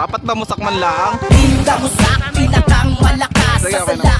Dapat ba musak man lang? Tinda mo sa pinakang malakas Sige, sa okay na.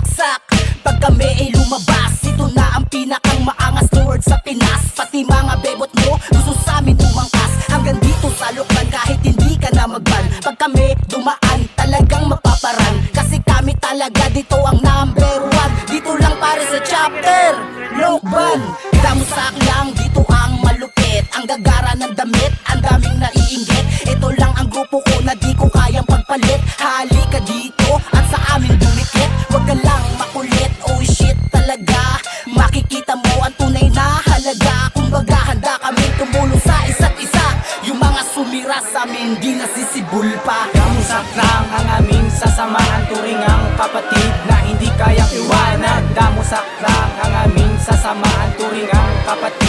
Pag kami ay lumabas Ito na ang pinakang maangas Lord sa Pinas. Pati mga bebot mo Gusto sa amin umangkas. Hanggang dito sa lukban Kahit hindi ka na magban. Pag kami dumaan Talagang mapaparan. Kasi kami talaga dito ang number one. Dito lang pare sa chapter Lokban Damusak lang dito ang malupit. Ang gagara ng damit Ang daming naiinggit Ito lang ang grupo ko na di ko kayang pagpalit. Halika dito at sa amin dumikit. Huwag ka lang makulit. Oh shit talaga. Makikita mo ang tunay na halaga. Kumbaga handa kami tumulong sa isa't isa. Yung mga sumira sa amin di nasisibol pa. Kamusak lang ang aming sasamahan Turing ang kapatid na hindi kayang iwanan. Damusak lang ang aming sasamahan Turing ang kapatid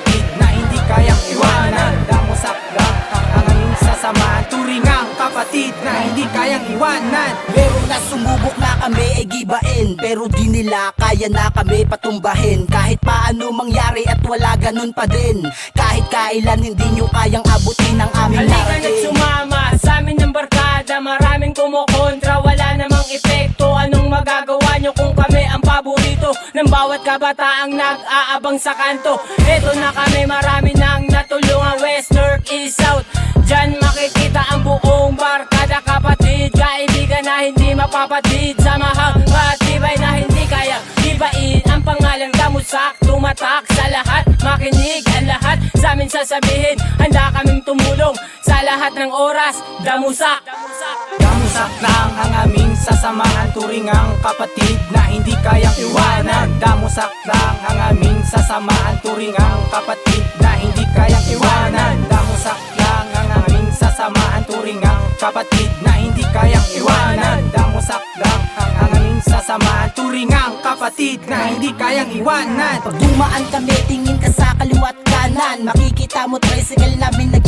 kapatid na hindi kayang iwanan. Damusak lang ang aming sasamahan Turing ang kapatid na hindi kayang iwanan. Meron na sumubok na kami ay gibain. Pero di nila kaya na kami patumbahin. Kahit paano mangyari at wala ganun pa din. Kahit kailan hindi nyo kayang abutin ang aming Halika na't narating sumama sa amin ng barkada. Maraming kumukontra, wala namang epekto. Anong magagawa nyo kung kami paborito Ng bawat kabataang nag-aabang sa kanto. Eto na kami, marami nang natulungan West, North, East, South. Diyan makikita ang buong barkada kapatid Kaibigan na hindi mapapatid Samahang matibay na hindi kaya? Ibain ang pangalang damusak Tumatak sa lahat, makinig ang lahat Sa amin sasabihin, handa kaming tumulong Sa lahat ng oras, damusak Damusak lang ang aming sasamahan Turing ang kapatid na hindi kayang iwanan. Damusak lang ang aming sasamahan Turing ang kapatid na hindi kayang iwanan. Damusak lang ang aming sasamahan Turing ang kapatid na hindi kayang iwanan. Damusak lang ang aming sasamahan Turing ang kapatid na hindi kayang iwanan. Pag dumaan kami, tingin ka sa kaliwat kanan. Makikita mo tricycle namin nagkikinangan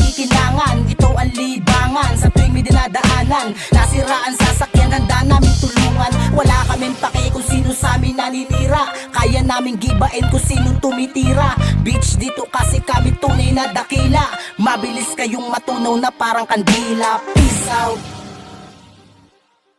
dinadaanan Nasiraan sasakyan, handa namin tulungan. Wala kaming pake kung sino sa amin naninira Kaya namin gibain kung sino tumitira. Bitch, dito kasi kami tunay na dakila. Mabilis kayong matunaw na parang kandila. Peace out